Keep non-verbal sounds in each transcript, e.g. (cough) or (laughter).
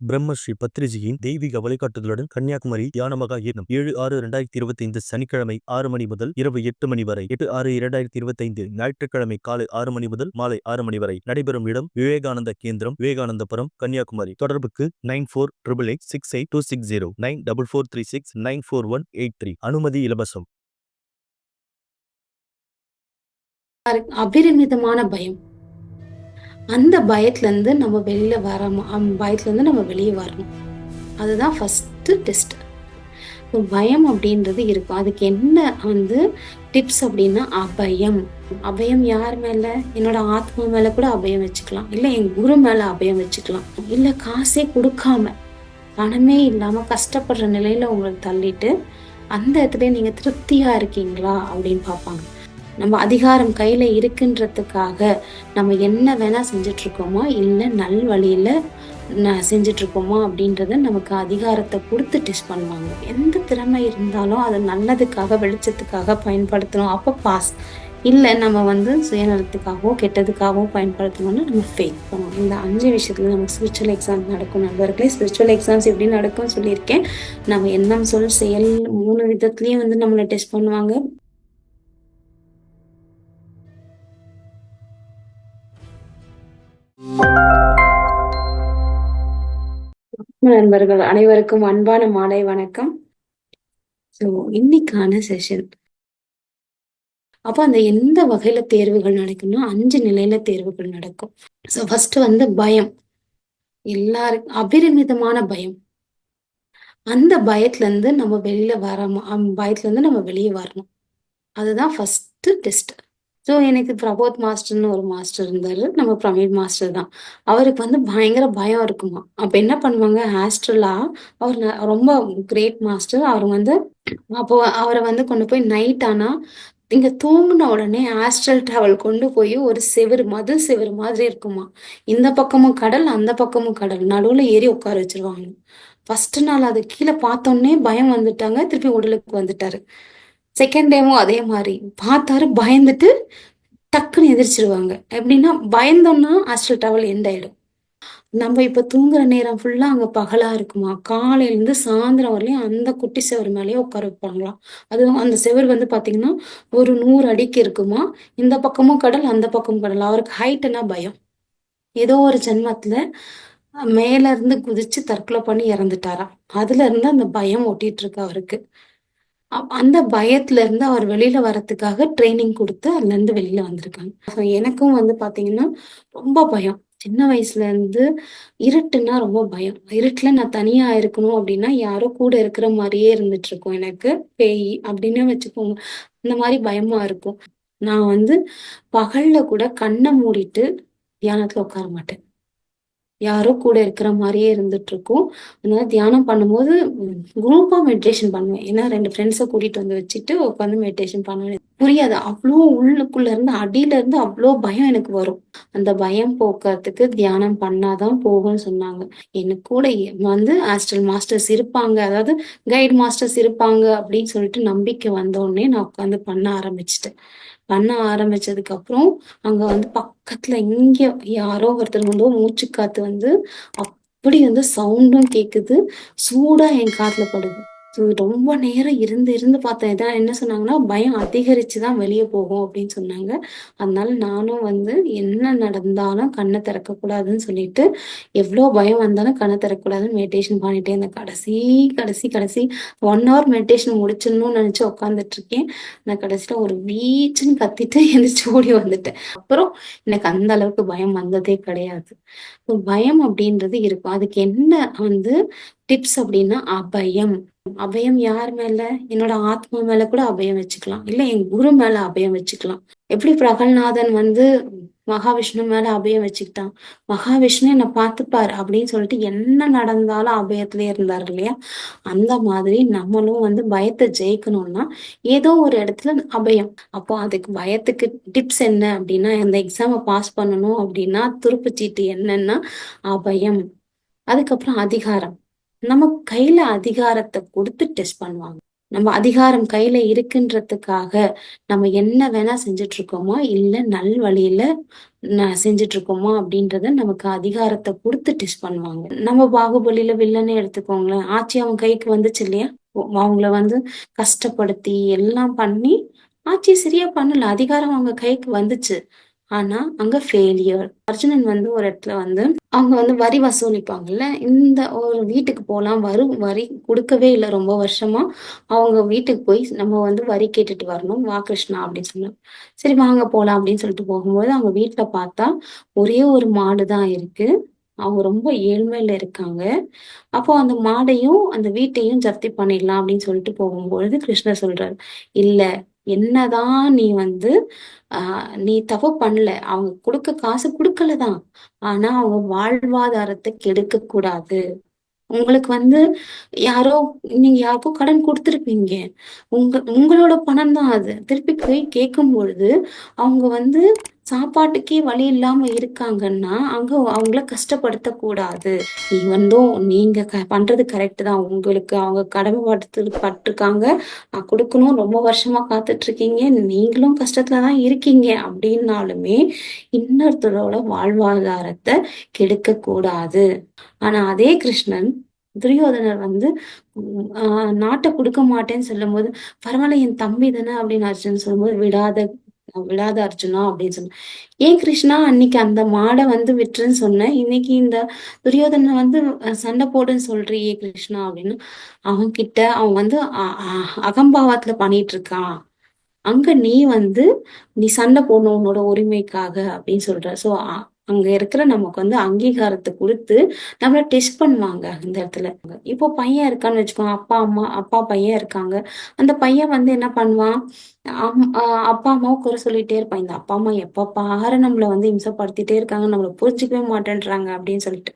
பிரம்மஸ்ரீ பத்ரிஜியின் தெய்வீக வழிகாட்டுதலுடன் கன்னியாகுமரி தியானமகா யத்னம் ஏழு ஆறு இரண்டாயிரத்தி இருபத்தி ஐந்து சனிக்கிழமை ஆறு மணி முதல் இரவு எட்டு மணி வரை. எட்டு ஆறு இரண்டாயிரத்தி இருபத்தி ஐந்து ஞாயிற்றுக்கிழமை காலை ஆறு மணி முதல் மாலை ஆறு மணி வரை நடைபெறும் இடம் விவேகானந்த கேந்திரம் விவேகானந்தபுரம் கன்னியாகுமரி. தொடர்புக்கு nine four triple eight six eight two six zero nine double four three six nine four one eight three. அனுமதி இலவசம். அபரிமிதமான பயம். அந்த பயத்துலேருந்து நம்ம வெளியில் வரணும் அந்த பயத்துலேருந்து நம்ம வெளியே வரணும். அதுதான் ஃபஸ்ட்டு டெஸ்ட் பயம் அப்படின்றது இருக்கும். அதுக்கு என்ன வந்து டிப்ஸ் அப்படின்னா அபயம். அபயம் யார் மேலே? என்னோட ஆத்மா மேலே கூட அபயம் வச்சுக்கலாம். இல்லை என் குரு மேலே அபயம் வச்சுக்கலாம். இல்லை காசே கொடுக்காம பணமே இல்லாமல் கஷ்டப்படுற நிலையில் உங்களுக்கு தள்ளிட்டு அந்த இடத்துல நீங்கள் திருப்தியாக இருக்கீங்களா அப்படின்னு பார்ப்பாங்க. நம்ம அதிகாரம் கையில் இருக்குன்றதுக்காக நம்ம என்ன வேணா செஞ்சுட்டு இல்லை நல் வழியில் செஞ்சுட்டு அப்படின்றத நமக்கு அதிகாரத்தை கொடுத்து டெஸ்ட் பண்ணுவாங்க. எந்த திறமை இருந்தாலும் அதை நல்லதுக்காக வெளிச்சத்துக்காக பயன்படுத்தணும். அப்போ பாஸ் இல்லை நம்ம வந்து சுயநலத்துக்காகவோ கெட்டதுக்காகவோ பயன்படுத்தணும்னு நம்ம ஃபேக் பண்ணணும். இந்த அஞ்சு விஷயத்தில் நமக்கு ஸ்பிரிச்சுவல் எக்ஸாம் நடக்கும் நண்பர்களே. ஸ்பிரிச்சுவல் எக்ஸாம்ஸ் எப்படி நடக்கும்னு சொல்லியிருக்கேன். நம்ம எண்ணம் சொல் செயல் மூணு விதத்துலேயும் வந்து நம்மளை டெஸ்ட் பண்ணுவாங்க. நண்பர்கள் அனைவருக்கும் அன்பான மாலை வணக்கம். ஸோ இன்னைக்கான செஷன் அப்போ அந்த எந்த வகையில தேர்வுகள் நடக்கும்னா அஞ்சு நிலையில தேர்வுகள் நடக்கும். ஸோ ஃபர்ஸ்ட் வந்து பயம். எல்லாருக்கும் அபரிமிதமான பயம். அந்த பயத்துல இருந்து நம்ம வெளியில வர பயத்துல இருந்து நம்ம வெளியே வரணும். அதுதான் ஃபர்ஸ்ட் டெஸ்ட் ஸோ எனக்கு பிரபோத் மாஸ்டர்னு ஒரு மாஸ்டர் இருந்தார். நம்ம பிரவீன் மாஸ்டர் தான். அவருக்கு வந்து பயங்கர பயம் இருக்குமா. அப்போ என்ன பண்ணுவாங்க ஆஸ்ட்ரலா அவர் ரொம்ப கிரேட் மாஸ்டர். அவர் வந்து அப்போ அவரை வந்து கொண்டு போய் நைட் ஆனா இங்க தூங்கின உடனே ஆஸ்ட்ரல் டிராவல் கொண்டு போய் ஒரு செவரு மது செவரு மாதிரி இருக்குமா. இந்த பக்கமும் கடல் அந்த பக்கமும் கடல். நடுவுல ஏறி உட்கார வச்சிருவாங்க. ஃபர்ஸ்ட் நாள் அது கீழே பார்த்தோன்னே பயம் வந்துட்டாங்க. திருப்பி உடலுக்கு வந்துட்டாரு. செகண்ட் டைமும் அதே மாதிரி. பார்த்தாரு பயந்துட்டு டக்குன்னு எதிர்ச்சிருவாங்க எப்படின்னா பயந்தோம்னா ஹாஸ்டல் ட்ராவல் எண்ட் ஆயிடும். நம்ம இப்ப தூங்குற நேரம் ஃபுல்லா அங்க பகலா இருக்குமா? காலையில இருந்து சாயந்தரம் வரலையும் அந்த குட்டி செவர் மேலேயே உட்கார வைப்பாங்களாம். அதுவும் அந்த செவர் வந்து பாத்தீங்கன்னா ஒரு நூறு அடிக்கு இருக்குமா? இந்த பக்கமும் கடல் அந்த பக்கமும் கடல். அவருக்கு ஹைட்னா பயம். ஏதோ ஒரு ஜென்மத்துல மேல இருந்து குதிச்சு தற்கொலை பண்ணி இறந்துட்டாராம். அதுல இருந்து அந்த பயம் ஓட்டிட்டு இருக்கு அவருக்கு. அந்த பயத்துல இருந்து அவர் வெளியில வரத்துக்காக ட்ரைனிங் கொடுத்து அதுல இருந்து வெளியில வந்திருக்காங்க. எனக்கும் வந்து பாத்தீங்கன்னா ரொம்ப பயம். சின்ன வயசுல இருந்து இருட்டுன்னா ரொம்ப பயம். இருட்டுல நான் தனியா இருக்கணும் அப்படின்னா யாரோ கூட இருக்கிற மாதிரியே இருந்துட்டு இருக்கும் எனக்கு. பேய் அப்படின்னு வச்சுக்கோங்க. இந்த மாதிரி பயமா இருக்கும். நான் வந்து பகல்ல கூட கண்ணை மூடிட்டு தியானத்துல உட்கார மாட்டேன். யாரோ கூட இருக்கிற மாதிரியே இருந்துட்டு இருக்கும் அதனால தியானம் பண்ணும்போது குரூப்பா மெடிடேஷன் பண்ணுவேன். ஏன்னா ரெண்டு ஃப்ரெண்ட்ஸை கூட்டிட்டு வந்து வச்சுட்டு உட்காந்து மெடிடேஷன் பண்ணுவேன். புரியாது. அவ்வளோ உள்ளுக்குள்ள இருந்து அடியில இருந்து அவ்வளோ பயம் எனக்கு வரும். அந்த பயம் போக்குறதுக்கு தியானம் பண்ணாதான் போகும்னு சொன்னாங்க. எனக்கு கூட வந்து ஆஸ்ட்ரல் மாஸ்டர்ஸ் இருப்பாங்க. அதாவது கைட் மாஸ்டர்ஸ் இருப்பாங்க அப்படின்னு சொல்லிட்டு நம்பிக்கை வந்தோடனே நான் உட்காந்து பண்ண ஆரம்பிச்சிட்டேன். பண்ண ஆரம்பிச்சதுக்கு அப்புறம் அங்க வந்து பக் பக்கத்துல இங்க யாரோ ஒருத்தர் வந்து மூச்சு காத்து வந்து அப்படி வந்து சவுண்டும் கேக்குது. சூடா என் காதுல படுது. ரொம்ப நேரம் இருந்து இருந்து பார்த்தேன். இதான் என்ன சொன்னாங்கன்னா பயம் அதிகரிச்சு தான் வெளியே போகும் அப்படின்னு சொன்னாங்க. அதனால நானும் வந்து என்ன நடந்தாலும் கண்ணை திறக்கக்கூடாதுன்னு சொல்லிட்டு எவ்வளோ பயம் வந்தாலும் கண்ணை திறக்கக்கூடாதுன்னு மெடிடேஷன் பண்ணிட்டே இருந்தேன். கடைசி கடைசி கடைசி ஒன் ஹவர் மெடிடேஷன் முடிச்சிடணும்னு நினைச்சு உட்காந்துட்டு இருக்கேன். நான் கடைசியில ஒரு வீச்சுன்னு கத்திட்டு (laughs) எந்திரிச்சு ஓடி வந்துட்டேன். அப்புறம் எனக்கு அந்த அளவுக்கு பயம் வந்ததே கிடையாது. பயம் அப்படின்றது இருக்கும். அதுக்கு என்ன வந்து டிப்ஸ் அப்படின்னா அபயம். அபயம் யார் மேல? என்னோட ஆத்மா மேல கூட அபயம் வச்சுக்கலாம். இல்ல என் குரு மேல அபயம் வச்சுக்கலாம். எப்படி பிரகல்நாதன் வந்து மகாவிஷ்ணு மேல அபயம் வச்சுக்கிட்டான்? மகாவிஷ்ணு என்னை பார்த்துப்பாரு அப்படின்னு சொல்லிட்டு என்ன நடந்தாலும் அபயத்திலே இருந்தார் இல்லையா? அந்த மாதிரி நம்மளும் வந்து பயத்தை ஜெயிக்கணும்னா ஏதோ ஒரு இடத்துல அபயம். அப்போ அதுக்கு பயத்துக்கு டிப்ஸ் என்ன அப்படின்னா அந்த எக்ஸாமை பாஸ் பண்ணணும் அப்படின்னா துருப்புச்சீட்டு என்னன்னா அபயம். அதுக்கப்புறம் அதிகாரம். நம்ம கையில அதிகாரத்தை கொடுத்து டெஸ்ட் பண்ணுவாங்க. நம்ம அதிகாரம் கையில இருக்குன்றதுக்காக நம்ம என்ன வேணா செஞ்சுட்டு இருக்கோமா இல்ல நல் வழியில செஞ்சுட்டு இருக்கோமா அப்படின்றத நமக்கு அதிகாரத்தை கொடுத்து டெஸ்ட் பண்ணுவாங்க. நம்ம பாகுபலியில வில்லனே எடுத்துக்கோங்களேன். ஆட்சி அவன் கைக்கு வந்துச்சு இல்லையா? அவங்கள வந்து கஷ்டப்படுத்தி எல்லாம் பண்ணி ஆட்சி சரியா பண்ணல. அதிகாரம் அவங்க கைக்கு வந்துச்சு. ஆனா அங்க ஃபெயிலியர் அர்ஜுனன் வந்து ஒரு இடத்துல வந்து அவங்க வந்து வரி வசூலிப்பாங்கல்ல இந்த ஒரு வீட்டுக்கு போலாம் வரும் வரி கொடுக்கவே இல்லை ரொம்ப வருஷமா. அவங்க வீட்டுக்கு போய் நம்ம வந்து வரி கேட்டுட்டு வரணும் வா கிருஷ்ணா அப்படின்னு சொன்னாங்க சரி வாங்க போலாம் அப்படின்னு சொல்லிட்டு போகும்போது அவங்க வீட்டுல பார்த்தா ஒரே ஒரு மாடு தான் இருக்கு. அவங்க ரொம்ப ஏழ்மையில இருக்காங்க. அப்போ அந்த மாடையும் அந்த வீட்டையும் ஜப்தி பண்ணிடலாம் அப்படின்னு சொல்லிட்டு போகும்பொழுது கிருஷ்ணர் சொல்றாரு இல்ல என்னதான் நீ வந்து ஆஹ் நீ தப்பு பண்ணல. அவங்க கொடுக்க காசு கொடுக்கலதான் ஆனா அவங்க வாழ்வாதாரத்தை கெடுக்க கூடாது. உங்களுக்கு வந்து யாரோ நீங்க யாருக்கோ கடன் கொடுத்துருப்பீங்க. உங்க உங்களோட பணம் தான் அது. திருப்பி போய் கேட்கும் பொழுது அவங்க வந்து சாப்பாட்டுக்கே வழி இல்லாம இருக்காங்கன்னா அங்க அவங்கள கஷ்டப்படுத்த கூடாது. வந்தும் நீங்க க பண்றது கரெக்ட் தான். உங்களுக்கு அவங்க கடமை பட்டு பட்டிருக்காங்க நான் கொடுக்கணும். ரொம்ப வருஷமா காத்துட்டு இருக்கீங்க நீங்களும் கஷ்டத்துல தான் இருக்கீங்க. அப்படின்னாலுமே இன்னொருத்தரோட வாழ்வாதாரத்தை கெடுக்க கூடாது. ஆனா அதே கிருஷ்ணன் துரியோதனர் வந்து ஆஹ் நாட்டை கொடுக்க மாட்டேன்னு சொல்லும்போது பரவாயில்ல என் தம்பி தானே அப்படின்னு அர்ஜுன் சொல்லும்போது விடாத விடாத அர்ஜுனா அப்படின்னு சொன்ன ஏன் கிருஷ்ணா அன்னைக்கு அந்த மாடை வந்து விட்டுருன்னு சொன்னேன் இன்னைக்கு இந்த துரியோதனை வந்து சண்டை போடுன்னு சொல்றியே கிருஷ்ணா அப்படின்னு. அவன் கிட்ட அவன் வந்து அகம்பாவத்துல பண்ணிட்டு இருக்கான் அங்க நீ வந்து நீ சண்டை போடணும் உன்னோட உரிமைக்காக அப்படின்னு சொல்ற. சோ அங்க இருக்கிற நமக்கு வந்து அங்கீகாரத்தை கொடுத்து நம்மள டெஸ்ட் பண்ணுவாங்க இந்த இடத்துல. இப்போ பையன் இருக்கான்னு வச்சுக்கோங்க அப்பா அம்மா அப்பா பையன் இருக்காங்க. அந்த பையன் வந்து என்ன பண்ணுவான்? அம்- அப்பா அம்மாவும் குறை சொல்லிட்டே இருப்பான். இந்த அப்பா அம்மா எப்ப பாரு நம்மள வந்து இம்சப்படுத்திட்டே இருக்காங்க. நம்மள புரிஞ்சுக்கவே மாட்டேன்றாங்க அப்படின்னு சொல்லிட்டு.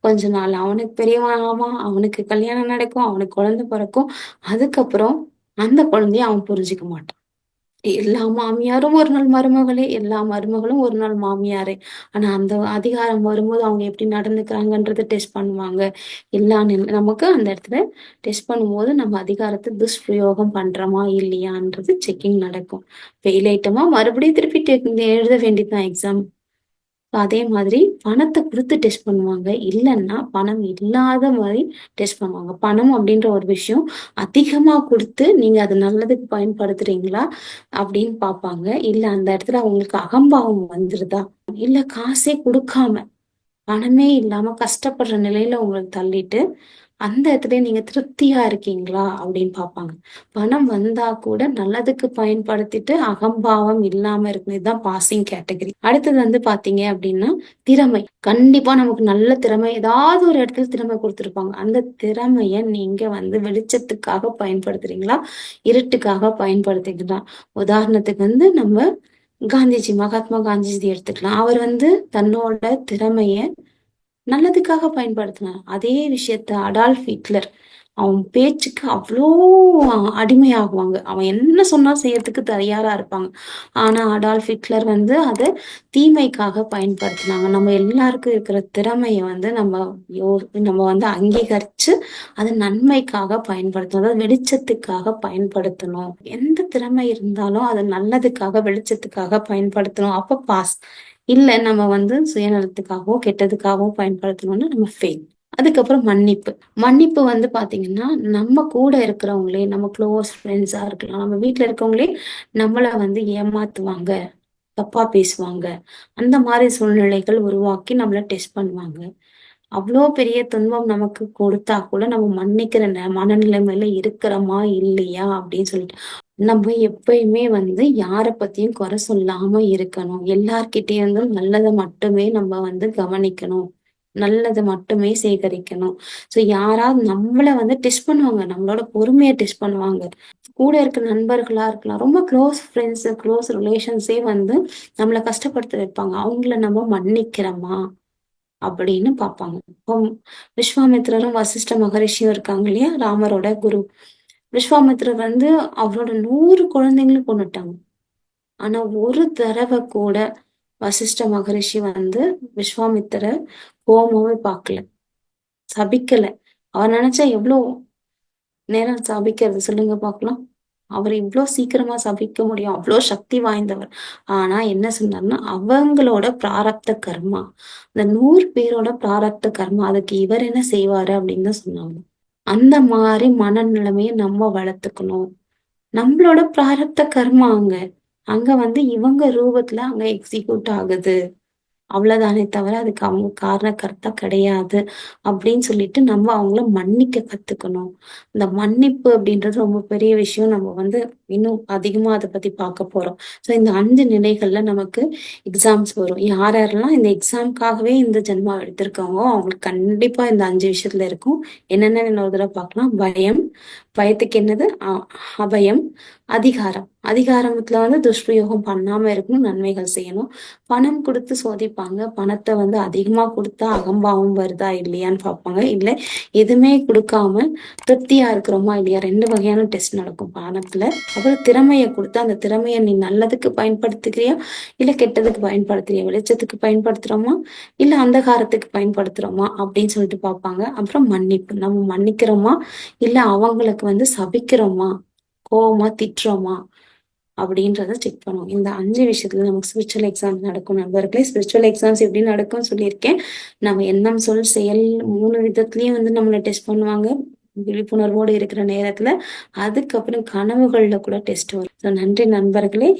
கொஞ்ச நாள் அவனுக்கு பெரியவன் ஆவான் அவனுக்கு கல்யாணம் நடக்கும் அவனுக்கு குழந்தை பிறக்கும். அதுக்கப்புறம் அந்த குழந்தைய அவன் புரிஞ்சுக்க மாட்டான். எல்லா மாமியாரும் ஒரு நாள் மருமகளே எல்லா மருமகளும் ஒரு நாள் மாமியாரே. ஆனா அந்த அதிகாரம் வரும்போது அவங்க எப்படி நடந்துக்கிறாங்கன்றத டெஸ்ட் பண்ணுவாங்க. எல்லா நமக்கு அந்த இடத்துல டெஸ்ட் பண்ணும்போது நம்ம அதிகாரத்தை துஷ்பிரயோகம் பண்றோமா இல்லையான்றது செக்கிங் நடக்கும். ஃபெயில் ஐட்டமா மறுபடியும் திருப்பி டெக் எழுத வேண்டியதுதான் எக்ஸாம் அதே மாதிரி பணத்தை கொடுத்து டெஸ்ட் பண்ணுவாங்க. இல்லைன்னா பணம் இல்லாத மாதிரி டெஸ்ட் பண்ணுவாங்க. பணம் அப்படின்ற ஒரு விஷயம் அதிகமா கொடுத்து நீங்க அது நல்லதுக்கு பயன்படுத்துறீங்களா அப்படின்னு பார்ப்பாங்க. இல்ல அந்த இடத்துல அவங்களுக்கு அகம்பாவம் வந்துருதா? இல்ல காசே கொடுக்காம பணமே இல்லாம கஷ்டப்படுற நிலையில உங்களுக்கு தள்ளிட்டு அந்த இடத்துல நீங்க திருப்தியா இருக்கீங்களா அப்படின்னு பார்ப்பாங்க. பணம் வந்தா கூட நல்லதுக்கு பயன்படுத்திட்டு அகம்பாவம் இல்லாம இருக்கணும் இதுதான் பாசிங் கேட்டகரி அடுத்தது வந்து பாத்தீங்க அப்படின்னா திறமை. கண்டிப்பா நமக்கு நல்ல திறமை ஏதாவது ஒரு இடத்துல திறமை கொடுத்துருப்பாங்க. அந்த திறமைய நீங்க வந்து வெளிச்சத்துக்காக பயன்படுத்துறீங்களா? இருட்டுக்காக பயன்படுத்திக்கலாம் உதாரணத்துக்கு வந்து நம்ம காந்திஜி மகாத்மா காந்திஜி எடுத்துக்கலாம். அவர் வந்து தன்னோட திறமைய நல்லதுக்காக பயன்படுத்தினார். அதே விஷயத்த அடால்ஃப் ஹிட்லர் அவன் பேச்சுக்கு அவ்வளோ அடிமையாகுவாங்க. அவன் என்ன சொன்னா செய்யறதுக்கு தயாரா இருப்பாங்க. ஆனா அடால்ஃப் ஹிட்லர் வந்து அதை தீமைக்காக பயன்படுத்தினாங்க. நம்ம எல்லாருக்கும் இருக்கிற திறமையை வந்து நம்ம யோ நம்ம வந்து அங்கீகரிச்சு அதை நன்மைக்காக பயன்படுத்தணும். அதாவது வெளிச்சத்துக்காக பயன்படுத்தணும். எந்த திறமை இருந்தாலும் அது நல்லதுக்காக வெளிச்சத்துக்காக பயன்படுத்தணும். அப்ப பாஸ். இல்லை நம்ம வந்து சுயநலத்துக்காகவோ கெட்டதுக்காகவோ பயன்படுத்தணும்னா நம்ம ஃபெயில் அதுக்கப்புறம் மன்னிப்பு. மன்னிப்பு வந்து பாத்தீங்கன்னா நம்ம கூட இருக்கிறவங்களே நம்ம க்ளோஸ் ஃப்ரெண்ட்ஸா இருக்கலாம். நம்ம வீட்டுல இருக்கவங்களே நம்மள வந்து ஏமாத்துவாங்க தப்பா பேசுவாங்க. அந்த மாதிரி சூழ்நிலைகள் உருவாக்கி நம்மள டெஸ்ட் பண்ணுவாங்க. அவ்வளோ பெரிய துன்பம் நமக்கு கொடுத்தா கூட நம்ம மன்னிக்கிற மனநிலைமையில இருக்கிறோமா இல்லையா அப்படின்னு சொல்லிட்டு. நம்ம எப்பயுமே வந்து யாரை பத்தியும் குறை சொல்லாம இருக்கணும். எல்லார்கிட்டயும் இருந்தும் நல்லதை மட்டுமே நம்ம வந்து கவனிக்கணும். நல்லதை மட்டுமே சேகரிக்கணும். சோ யாராவது நம்மள வந்து டெஸ்ட் பண்ணுவாங்க. நம்மளோட பொறுமையை டெஸ்ட் பண்ணுவாங்க. கூட இருக்க நண்பர்களா இருக்கலாம். ரொம்ப க்ளோஸ் ஃப்ரெண்ட்ஸ் க்ளோஸ் ரிலேஷன்ஸே வந்து நம்மளை கஷ்டப்படுத்த வைப்பாங்க. அவங்கள நம்ம மன்னிக்கிறோமா? அப்படின்னு பார்ப்பாங்க. இப்போ விஸ்வாமித்ரரும் வசிஷ்ட மகரிஷியும் இருக்காங்க இல்லையா? ராமரோட குரு. விஸ்வாமித்ரர் வந்து அவரோட நூறு குழந்தைங்களும் கொண்டுட்டாங்க. ஆனா ஒரு தடவை கூட வசிஷ்ட மகரிஷி வந்து விஸ்வாமித்திர கோமாவே பார்க்கல சபிக்கல அவர் நினைச்சா எவ்வளவு நேரம் சபிக்கிறது சொல்லுங்க பார்க்கலாம் அவர் இவ்ளோ சீக்கிரமா சபிக்க முடியும். அவ்வளோ சக்தி வாய்ந்தவர். ஆனா என்ன சொன்னாருன்னா, அவங்களோட பிராரப்த கர்மா. இந்த நூறு பேரோட பிராரப்த கர்மா. அதுக்கு இவர் என்ன செய்வாரு அப்படின்னு தான் சொன்னாங்க. அந்த மாதிரி மனநிலைமையை நம்ம வளர்த்துக்கணும். நம்மளோட பிராரப்த கர்மா அங்க. அங்க வந்து இவங்க ரூபத்துல அங்க எக்ஸிக்யூட் ஆகுது. அவ்வளவுதானே தவிர அதுக்கு அவங்க காரணக்கர்த்தா கிடையாது. அப்படின்னு சொல்லிட்டு நம்ம அவங்கள மன்னிக்க கத்துக்கணும். இந்த மன்னிப்பு அப்படின்றது ரொம்ப பெரிய விஷயம். நம்ம வந்து இன்னும் அதிகமா அதை பத்தி பார்க்க போறோம். ஸோ இந்த அஞ்சு நிலைகள்ல நமக்கு எக்ஸாம்ஸ் வரும். யார் யாரெல்லாம் இந்த எக்ஸாம்க்காகவே இந்த ஜென்மா எடுத்திருக்காங்களோ, அவங்களுக்கு கண்டிப்பா இந்த அஞ்சு விஷயத்துல இருக்கும். என்னென்ன இன்னொரு தடவை பார்க்கலாம். பயம். பயத்துக்கு என்னது? அ அபயம். அதிகாரம். அதிகாரத்துல வந்து துஷ்பிரயோகம் பண்ணாம இருக்கணும். நன்மைகள் செய்யணும். பணம் குடுத்து சோதிப்பாங்க. பணத்தை வந்து அதிகமா கொடுத்தா அகம்பாவம் வருதா இல்லையான்னு பார்ப்பாங்க. இல்ல எதுவுமே கொடுக்காம திருப்தியா இருக்கிறோமா இல்லையா? ரெண்டு வகையான டெஸ்ட் நடக்கும் பணத்துல. அப்புறம் திறமையை கொடுத்து அந்த திறமையை நீ நல்லதுக்கு பயன்படுத்துகிறியா இல்ல கெட்டதுக்கு பயன்படுத்துறியா? வெளிச்சத்துக்கு பயன்படுத்துறோமா? இல்ல அந்தகாரத்துக்கு பயன்படுத்துறோமா? அப்படின்னு சொல்லிட்டு பார்ப்பாங்க. அப்புறம் மன்னிப்பு. நம்ம மன்னிக்கிறோமா? இல்ல அவங்களுக்கு வந்து சபிக்கிறோமா? கோவமா திட்டுறோமா? அப்படின்றத செக் பண்ணுவோம். இந்த அஞ்சு விஷயத்துல நமக்கு ஸ்பிரிச்சுவல் எக்ஸாம்ஸ் நடக்கும் நண்பர்களே. ஸ்பிரிச்சுவல் எக்ஸாம்ஸ் எப்படி நடக்கும்னு சொல்லியிருக்கேன். நம்ம எண்ணம், சொல், செயல் மூணு விதத்துலயும் வந்து நம்மளை டெஸ்ட் பண்ணுவாங்க. விழிப்புணர்வோடு இருக்கிற நேரத்துல. அதுக்கப்புறம் கனவுகள்ல கூட டெஸ்ட் வரும். ஸோ நன்றி நண்பர்களே.